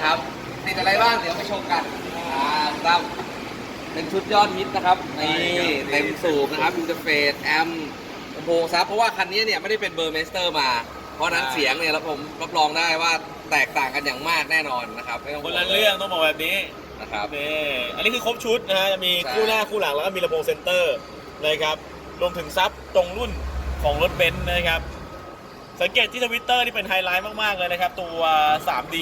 นี้นะครับ ติดอะไรบ้างเดี๋ยวไปชมกันอ่าครับเป็นชุดยอดฮิตนะครับนี่เต็มสูบนะครับอินเตอร์เฟซแอมลำโพงซับเพราะว่าคันนี้เนี่ยไม่ได้เป็นเบอร์เมสเตอร์มา เพราะฉะนั้นเสียงเนี่ยเราผมรับรองได้ว่าแตกต่างกันอย่างมากแน่นอนนะครับไม่ต้องคนละเรื่องต้องบอกแบบนี้นะครับนี่อันนี้คือครบชุดนะฮะจะมีใช่คู่หน้าคู่หลังแล้วก็มีลำโพงเซนเตอร์นะครับรวมถึงซับตรงรุ่นของรถเบนซ์นะครับ สังเกตที่ทวิตเตอร์นี่เป็นไฮไลท์มาก ๆ เลยนะครับ ตัว 3D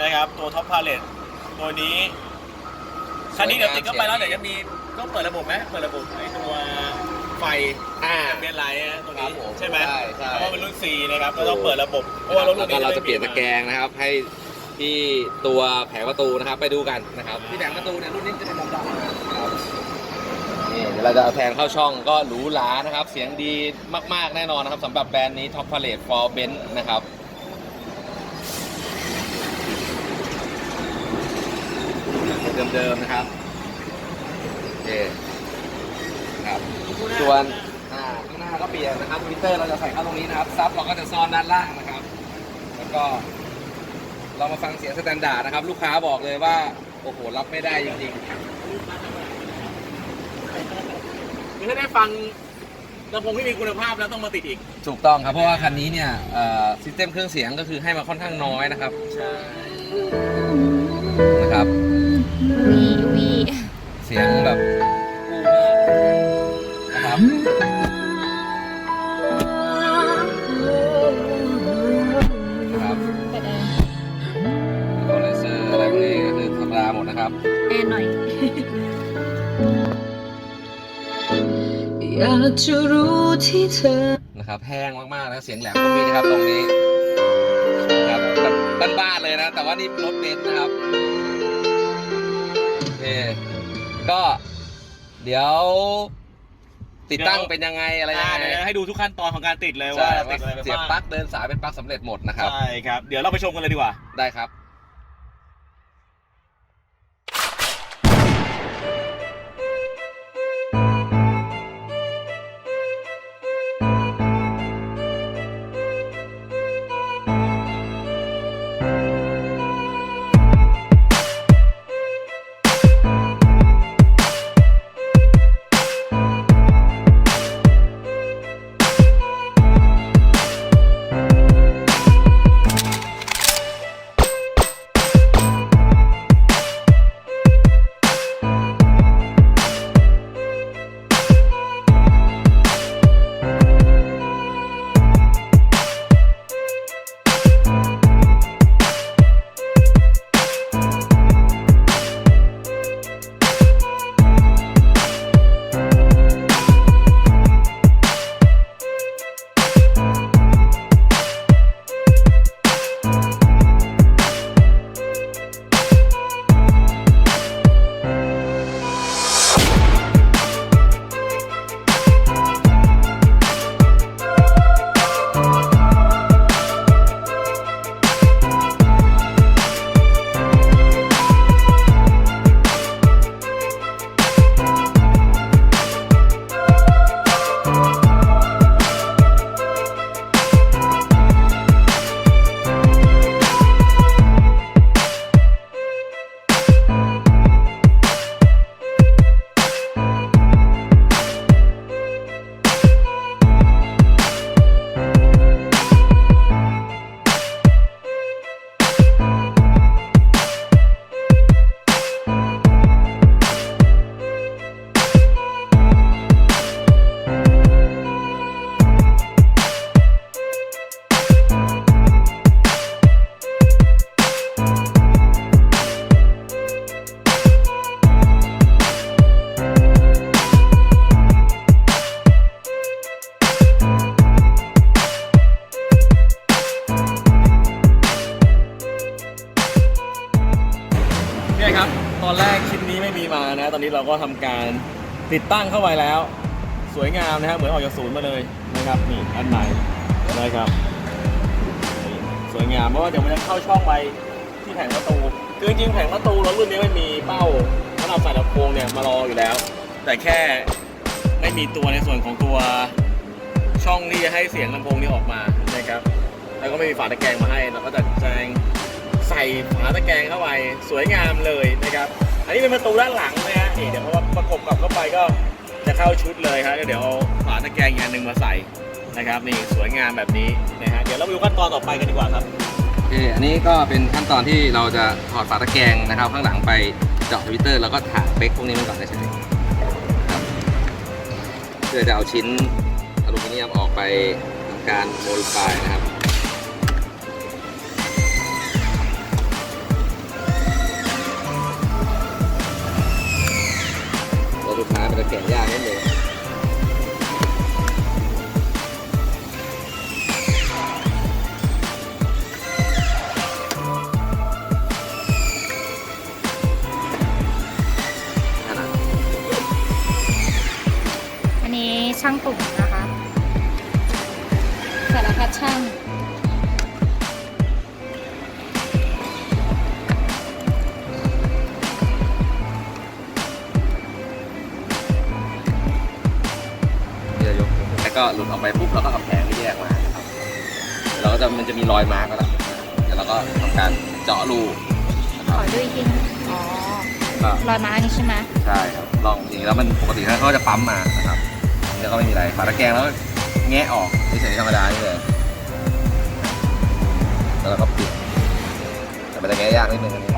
นะครับตัวท็อปพาเลตตัวนี้คันนี้เดี๋ยวติดเข้าไปแล้วเดี๋ยวจะมีต้องเปิดระบบไหมเปิดระบบไอ้ตัวไฟอ่าเบียนไลท์นะตัวนี้ครับผมใช่ไหมใช่ใช่ เพราะว่าเป็นรุ่น C นะครับก็ต้องเปิดระบบเพราะว่ารถแล้รุ่วนก็นี้เราจะเปลี่ยนไม่ตะมีแกรงนะครับ ให้ที่ตัวแผงประตูนะครับไปดูกันนะครับที่แผงประตูเนี่ยรุ่นนี้จะเป็นดำๆนะครับนี่เดี๋ยวเราจะเอาแทนเข้าช่องก็หรูหรานะครับ เสียงดีมากๆแน่นอนนะครับสำหรับแบรนด์นี้ Top Palette for Benz นะครับ เดิมๆนะครับโอเคครับส่วนอ่าข้างหน้าก็เปลี่ยนนะครับทวิตเตอร์เราจะใส่เข้าตรงนี้นะครับซับเราก็จะซ่อนด้านล่างนะครับ แล้วก็ เรามาฟังเสียงสแตนดาร์ดนะครับ ลูกค้าบอกเลยว่า โอ้โห รับไม่ได้จริงคือถ้าได้ฟังลำโพงที่มีคุณภาพแล้วต้องมาติดอีกๆถูกต้องครับ เพราะว่าคันนี้เนี่ยซิสเต็มเครื่องเสียงก็คือให้มาค่อนข้างน้อยนะครับ ใช่ นะครับ วีวีเสียงแบบกู้มากนะครับนะครับเปิดแอร์คอเลเซอร์อะไรพวกนี้ก็คือธรรมดาหมดนะครับ แอร์หน่อย อยากจะรู้ที่เธอ นะครับแห้งมากๆนะเสียงแหลมก็มีนะครับตรงนี้นะครับแบบบ้านๆเลยนะ แต่ว่านี่รถเบนซ์นะครับโอเค ก็เดี๋ยว ติดตั้งเป็นยังไงอะไรยังอ่าไงเดี๋ยวให้ดูทุกขั้นตอนของการติดเลยใช่ว่าว่าติดอะไรไปเสียบบ้างปลั๊กเดินสายเป็นปลั๊กสำเร็จหมดนะครับ ใช่ครับ เดี๋ยวเราไปชมกันเลยดีกว่า ได้ครับ นี้เราก็ทำการติดตั้งเข้าไปแล้ว สวยงามนะฮะเหมือนออกจากศูนย์มาเลยนะครับนี่อันใหม่นะครับสวยงามเพราะว่าเดี๋ยวมันจะเข้าช่องไปที่แผงประตูคือจริงๆแผงประตูรถรุ่นนี้ไม่มีเป้าสำหรับใส่ลำโพงเนี่ยมารออยู่แล้ว แต่แค่ไม่มีตัวในส่วนของตัวช่องที่จะให้เสียงลำโพงนี้ออกมานะครับ แล้วก็ไม่มีฝาตะแกรงมาให้เราก็จะแจงใส่ฝาตะแกรงเข้าไปสวยงามเลยนะครับ อันนี้เป็นประตูด้านหลังนะฮะ นี่เดี๋ยวเพอประกบกลับเข้าไปก็จะเข้าชุดเลยครับเดี๋ยวเอาฝาตะแกรงอีกอันหนึ่งมาใส่นะครับนี่สวยงามแบบนี้นะฮะเดี๋ยวเราไปดูขั้นตอนต่อไปกันดีกว่าครับโอเคอันนี้ก็เป็นขั้นตอนที่เราจะถอดฝาตะแกรงนะครับข้างหลังไปเจาะทวิตเตอร์แล้วก็ถากเป๊กพวกนี้มันก่อนได้ใช่ไหมครับเพื่อจะเอาชิ้นอลูมิเนียมออกไปทำการโมดิฟายนะครับ สุดท้าย เจาะรูนะคขรับอดูอีกทีนึงอ๋อก็รอยมาร์กนี่ใช่ไหมใช่ครับลองจริงๆแล้วมันปกติเขาจะปั๊มมานะครับนี่ก็ไม่มีอะไรฝาตะแกรงแล้วก็แงะออกเฉยๆธรรมดานี่เลยแล้วเราก็ปิดแต่มันจะแงะยากนิดนึงอันนี้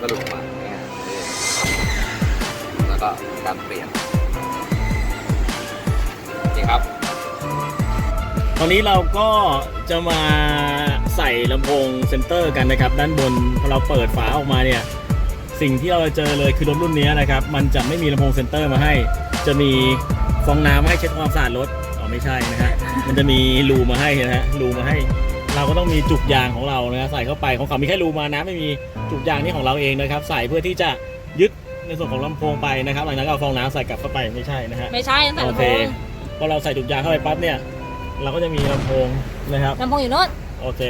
ก็หลุดออกมาง่ายๆแล้วก็การเปลี่ยนนี่ ตอนนี้เราก็จะมาใส่ลำโพงเซนเตอร์กันนะครับ ด้านบนพอเราเปิดฝาออกมาเนี่ย สิ่งที่เราจะเจอเลยคือรถรุ่นนี้นะครับ มันจะไม่มีลำโพงเซนเตอร์มาให้ จะมีฟองน้ำให้เช็ดความสะอาดรถอ๋อไม่ใช่นะฮะมันจะมีรูมาให้นะฮะรูมาให้ เราก็ต้องมีจุกยางของเรานะฮะใส่เข้าไปของเขามีแค่รูมานะไม่มีจุกยางนี่ของเราเองนะครับ ใส่เพื่อที่จะยึดในส่วนของลำโพงไปนะครับหลังจากนั้นก็เอาฟองน้ำใส่กลับเข้าไปไม่ใช่นะฮะไม่ใช่ตั้งแต่โอลำเคโพงพอเราใส่จุกยางเข้าไปปั๊บเนี่ย เราก็จะมีลำโพงนะครับลำโพงอยู่โน่นโอเค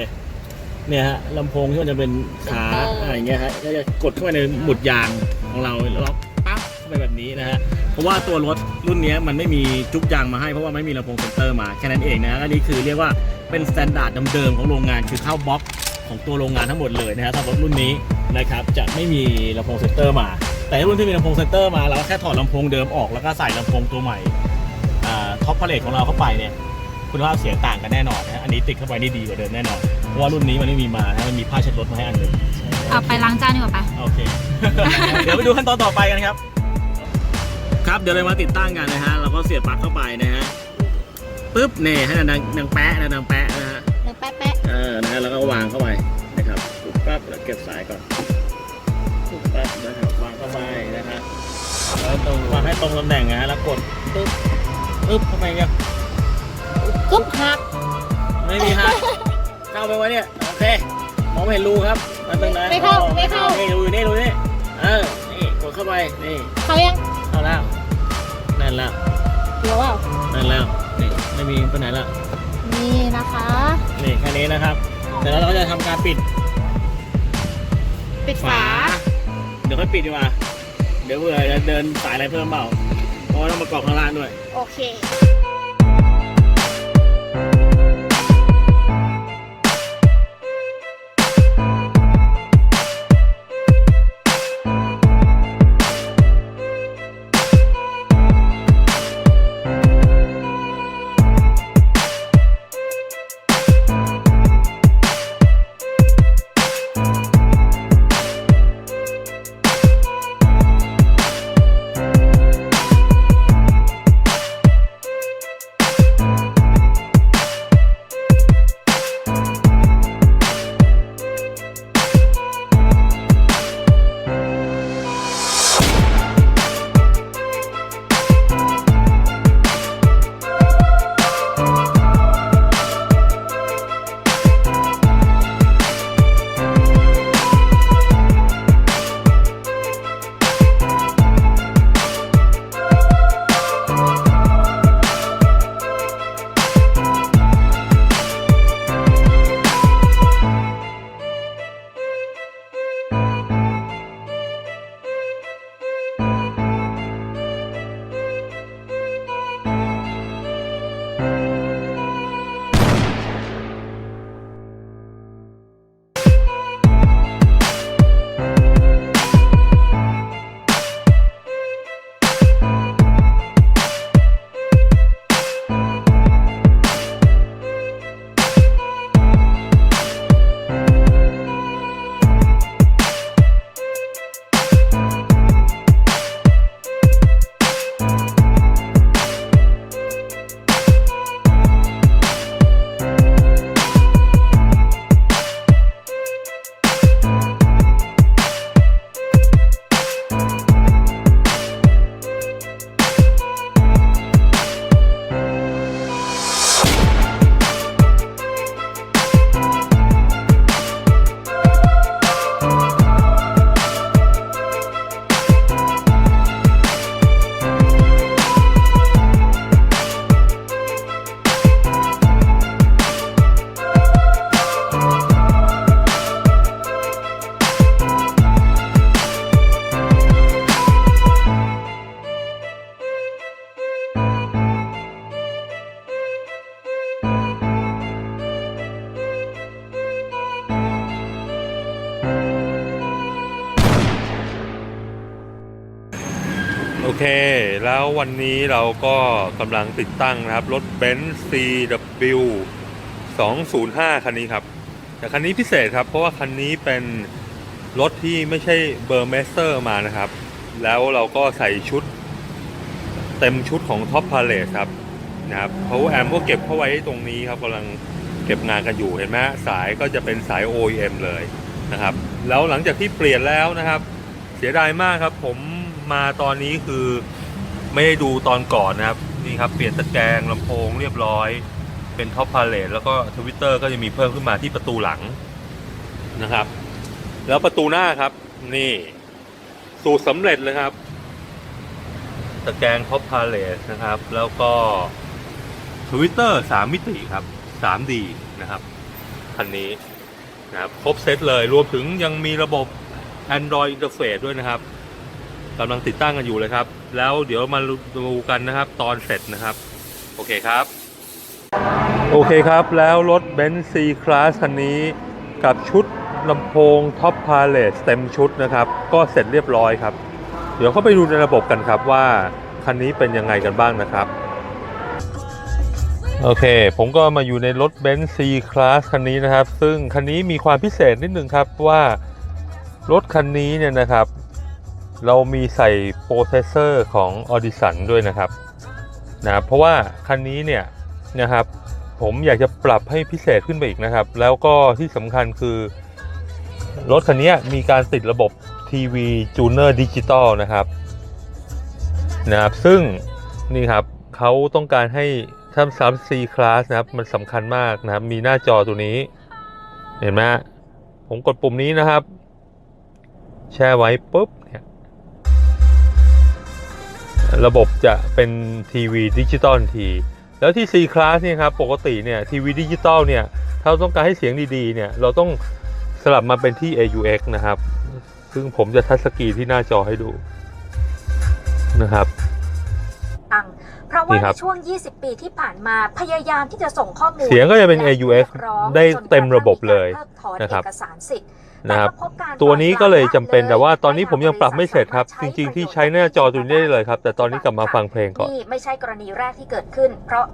เนี่ยฮะลำโพงที่มันจะเป็นขา Center อะไรอย่างเงี้ยฮะก็จะกดเข้าไปในหมุดยางของเราแล้วล็อกปั๊บเข้าไปแบบนี้นะฮะเพราะว่าตัวรถรุ่นเนี้ยมันไม่มีจุกยางมาให้เพราะว่าไม่มีลำโพงเซนเตอร์มาแค่นั้นเองนะฮะอันนี้คือเรียกว่าเป็นสแตนดาร์ดเดิมๆของโรงงานคือเข้าบล็อกของตัวโรงงานทั้งหมดเลยนะฮะสำหรับรถรุ่นนี้นะครับจะไม่มีลำโพงเซนเตอร์มา แต่รุ่นที่มีลำโพงเซนเตอร์มาเราก็แค่ถอดลำโพงเดิมออกแล้วก็ใส่ลำโพงตัวใหม่ท็อปพาเลทของเราเข้าไปเนี่ย คุณภาพเสียงต่างกันแน่นอนนะฮะอันนี้ติดเข้าไปนี่ดีกว่าเดิมแน่นอน เพราะว่ารุ่นนี้มันไม่มีมานะมันมีผ้าเช็ดรถมาให้อันหนึ่งเอาไปล้างจานดีกว่าปะโอเค เดี๋ยวไปดูขั้นตอนต่อไปกันครับ ครับเดี๋ยวเรามาติดตั้งกันนะฮะเราก็เสียบปลั๊กเข้าไปนะฮะปึ๊บเนี่ยให้ดังดังแปะนะดังแปะนะฮะเดี๋ยวแป๊ะแป๊ะเออนะฮะแล้วก็วางเข้าไปนะครับปุ๊บปั๊บแล้วเก็บสายก่อนปุ๊บปั๊บนะครับวางเข้าไปนะฮะแล้วตรงวางให้ตรงตำแหน่งนะฮะแล้วกดปึ๊บปึ๊บเข้าไปเงี้ย กึ๊บหักไม่มีฮะเข้าไปไว้เนี่ยโอเคมองไม่เห็นรูครับมันตรงไหนไม่เข้าไม่เข้า นี่รูอยู่นี่รูนี่เออนี่กดเข้าไปนี่เขายังเข้าแล้วนั่นแล้วเดี๋ยวว่านั่นแล้วนี่ไม่มีไปไหนละนี่นะคะ นี่แค่นี้นะครับเสร็จแล้วเราก็จะทำการปิดปิดฝา เดี๋ยวค่อยปิดดีกว่าเดี๋ยวเผื่อจะเดินสายอะไรเพิ่มเปล่าเพราะว่าต้องประกอบข้างล่างด้วย โอเค ววันนี้เราก็กำลังติดตั้งนะครับ รถ Benz CW 205 คันนี้ครับ แต่คันนี้พิเศษครับ เพราะว่าคันนี้เป็นรถที่ไม่ใช่เบอร์เมสเตอร์มานะครับ แล้วเราก็ใส่ชุด เต็มชุดของ Top Palace ครับนะครับ Power Amp ก็เก็บเข้าไว้ตรงนี้ครับกำลังเก็บงานกันอยู่เห็นไหมสายก็จะเป็นสาย OEM เลยนะครับ แล้วหลังจากที่เปลี่ยนแล้วนะครับ เสียดายมากครับผมมาตอนนี้คือ ไม่ได้ดูตอนก่อนนะครับ นี่ครับ เปลี่ยนตะแกรงลำโพงเรียบร้อย เป็นท็อปพาเลตแล้วก็ทวิตเตอร์ก็จะมีเพิ่มขึ้นมาที่ประตูหลังนะครับ แล้วประตูหน้าครับ นี่ สูตรสำเร็จเลยครับ ตะแกรงท็อปพาเลตนะครับ แล้วก็ทวิตเตอร์สามมิติครับ 3D นะครับคันนี้นะครับครบเซตเลยรวมถึงยังมีระบบ Android Interface ด้วยนะครับ กำลังติดตั้งกันอยู่เลยครับ แล้วเดี๋ยวมาดูกันนะครับ ตอนเสร็จนะครับ โอเคครับ โอเคครับ แล้วรถ Benz C Class คันนี้กับชุดลำโพง Top Palace เต็มชุดนะครับ ก็เสร็จเรียบร้อยครับ เดี๋ยวเข้าไปดูในระบบกันครับว่า คันนี้เป็นยังไงกันบ้างนะครับ โอเค ผมก็มาอยู่ในรถ Benz C Class คันนี้นะครับ ซึ่งคันนี้มีความพิเศษนิดนึงครับว่ารถคันนี้เนี่ยนะครับ เรามีใส่โปรเซสเซอร์ของ Audison ด้วยนะครับนะเพราะว่าคันนี้เนี่ยนะครับผมอยากจะปรับให้พิเศษขึ้นไปอีกนะครับ แล้วก็ที่สำคัญคือ รถคันนี้มีการติดระบบทีวีจูเนอร์ดิจิตอลนะครับนะครับ ซึ่งนี่ครับเขาต้องการให้ทำซ้ำ C Class นะครับ มันสำคัญมากนะครับ มีหน้าจอตัวนี้ เห็นไหมผมกดปุ่มนี้นะครับ แช่ไว้ปุ๊บ ระบบจะเป็นทีวีดิจิตอลที แล้วที่ C Class เนี่ยครับปกติเนี่ยทีวีดิจิตอลเนี่ยถ้าเราต้องการให้เสียงดีๆเนี่ยเราต้องสลับมาเป็นที่ AUX นะครับ ซึ่งผมจะทัชสกรีนที่หน้าจอให้ดูนะครับตังเพราะนี่ว่าครัในบช่วง 20 ปีที่ผ่านมาพยายามที่จะส่งข้อมูล เสียงก็จะเป็นและ AUX รียกร้องได้เต็มระบบเลยจนกระทั่งมีการเพิกถอนนะครับเอกสารสิทธิ์ นะครับแต่ก็พบการตัวนี้ก็เลยจำเป็นปล่แต่อยว่าปละตอนนี้ผมยังปรับไม่เสร็จครับจให้ริง ๆ ที่ประโยชน์ใช้หน้าจอตัวนี้ได้เลยครับ แต่ตอนนี้กลับมาฟังเพลงก่อนนี่ไม่ใช่กรณีแรกที่เกิดขึ้น เพราะ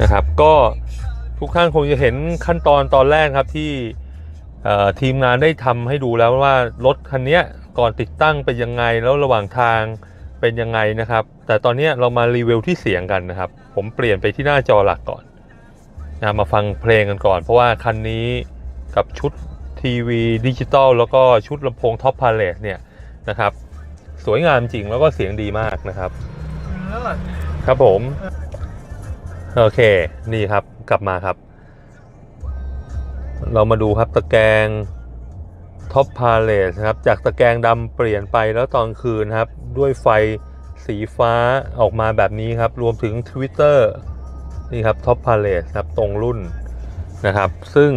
นะครับ ก็ทุกท่านคงจะเห็นขั้นตอนตอนแรกครับที่เอ่อทีมงานได้ทำให้ดูแล้วว่ารถคันเนี้ยก่อนติดตั้งเป็นยังไงแล้วระหว่างทางเป็นยังไงนะครับ แต่ตอนเนี้ยเรามารีวิวที่เสียงกันนะครับ ผมเปลี่ยนไปที่หน้าจอหลักก่อนนะมาฟังเพลงกันก่อน เพราะว่าคันนี้กับชุด ทีวีดิจิตอลแล้วก็ชุดลำโพงท็อปพาเลสเนี่ยนะครับ สวยงามจริงแล้วก็เสียงดีมากนะครับ ครับผม โอเค นี่ครับกลับมาครับ เรามาดูครับตะแกรงท็อปพาเลสนะครับ จากตะแกรงดำเปลี่ยนไปแล้วตอนคืนครับ ด้วยไฟสีฟ้าออกมาแบบนี้ครับ รวมถึง Twitter นี่ครับท็อปพาเลสครับ ตรงรุ่นนะครับ ซึ่ง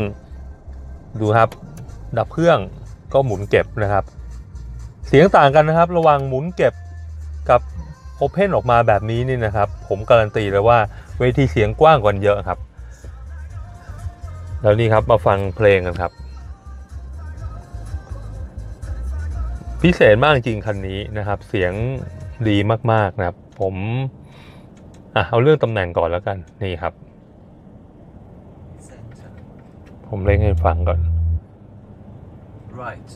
ดูครับ ดับเครื่องก็หมุนเก็บนะครับ เสียงต่างกันนะครับ ระหว่างหมุนเก็บกับโอเพนออกมาแบบนี้นี่นะครับ ผมการันตีเลยว่าเวทีเสียงกว้างกว่าเยอะครับ แล้วนี่ครับมาฟังเพลงกันครับ พิเศษมากจริงคันนี้นะครับ เสียงดีมากๆนะครับ ผมอะเอาเรื่องตำแหน่งก่อนแล้วกันนี่ครับ ผมเล่นให้ฟังก่อน Right.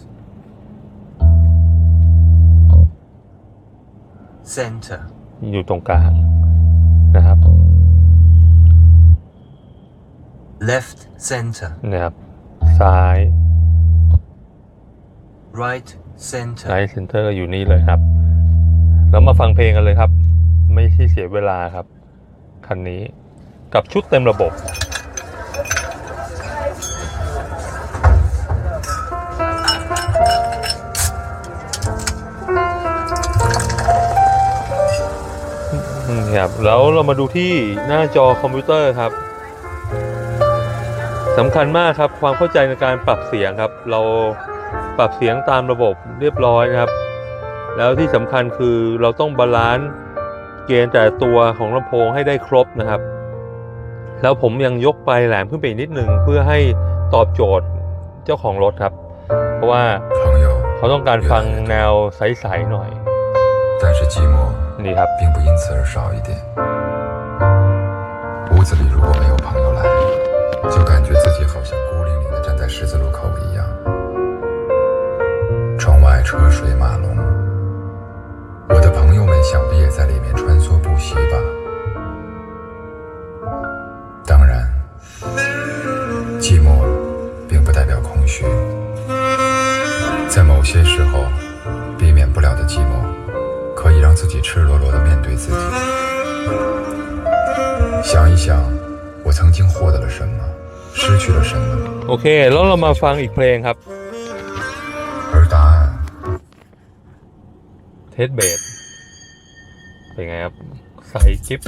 Center. อยู่ตรงกลางนะครับ Left center. นะครับซ้าย Right center. ไลท์เซนเตอร์อยู่นี่เลยครับ แล้วมาฟังเพลงกันเลยครับ ไม่ใช่เสียเวลาครับ คันนี้กับชุดเต็มระบบ ครับแล้วเรามาดูที่หน้าจอคอมพิวเตอร์ครับสำคัญมากครับความเข้าใจในการปรับเสียงครับ เราปรับเสียงตามระบบเรียบร้อยนะครับ แล้วที่สำคัญคือเราต้องบาลานซ์เกณฑ์แต่ตัวของลำโพงให้ได้ครบนะครับ แล้วผมยังยกปลายแหลมขึ้นไปอีกนิดนึงเพื่อให้ตอบโจทย์เจ้าของรถครับ เพราะว่าเขาต้องการฟังแนวใสๆหน่อย 但是寂寞 厉害，并不因此而少一点。屋子里如果没有朋友来，就感觉自己好像孤零零的站在十字路口一样。窗外车水马龙，我的朋友们想必也在里面穿梭不息吧。己赤裸裸的面对自己，想一想，我曾经获得了什么，失去了什么， โอเค แล้วเรามาฟังอีกเพลงครับ 而答案 เทสเบสเป็นไงครับ ใสกิฟ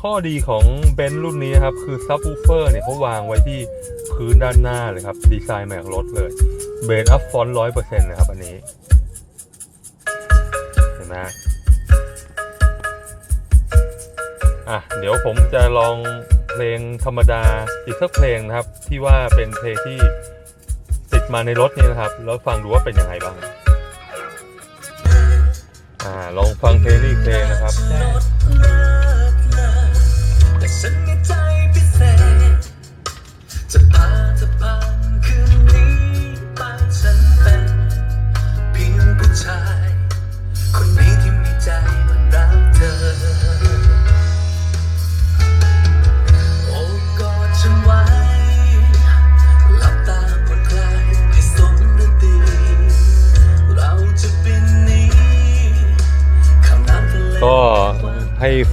ข้อดีของเบนซ์รุ่นนี้นะครับ คือซับ w ูเฟอร์เนี่ยเขาวางไว้ที่พื้นด้านหน้าเลยครับ ดีไซน์มาจากรถเลย เบนอัพฟอนต์ร้อยเปอร์เซ็นต์นะครับ อันนี้ เห็นไหมอะ เดี๋ยวผมจะลองเพลงธรรมดาอีกสักเพลงนะครับ ที่ว่าเป็นเพลงที่ติดมาในรถนี่นะครับ แล้วฟังดูว่าเป็นยังไงบ้าง อ่า ลองฟังเพลงนี้เพลงนะครับ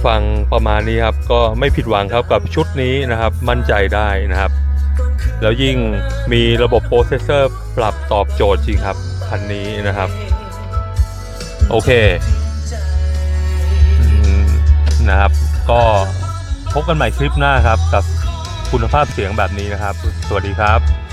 ฟังประมาณนี้ครับ ก็ไม่ผิดหวังครับกับชุดนี้นะครับ มั่นใจได้นะครับ แล้วยิ่งมีระบบโปรเซสเซอร์ปรับตอบโจทย์จริงครับคันนี้นะครับ โอเคนะครับ ก็พบกันใหม่คลิปหน้าครับกับคุณภาพเสียงแบบนี้นะครับ สวัสดีครับ